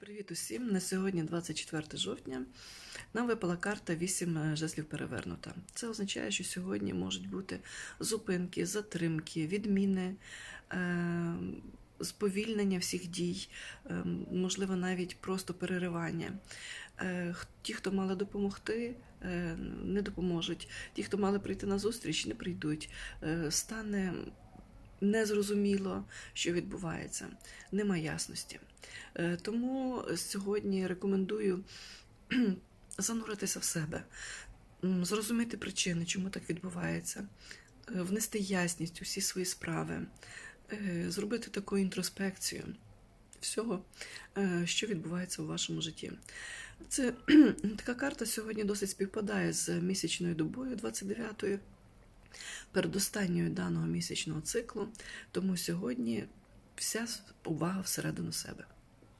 Привіт усім! На сьогодні, 24 жовтня, нам випала карта 8 жезлів перевернута. Це означає, що сьогодні можуть бути зупинки, затримки, відміни, е- сповільнення всіх дій, е- можливо, навіть просто переривання. Е, Ті, хто мали допомогти, е, не допоможуть. Ті, хто мали прийти на зустріч, не прийдуть. Е, Незрозуміло, що відбувається, нема ясності. Е, Тому сьогодні рекомендую зануритися в себе, зрозуміти причини, чому так відбувається, е, внести ясність у всі свої справи, е, зробити таку інтроспекцію всього, що відбувається у вашому житті. Це така карта сьогодні досить співпадає з місячною добою 29-ю, передостанньою даного місячного циклу. Тому сьогодні вся увага всередину себе.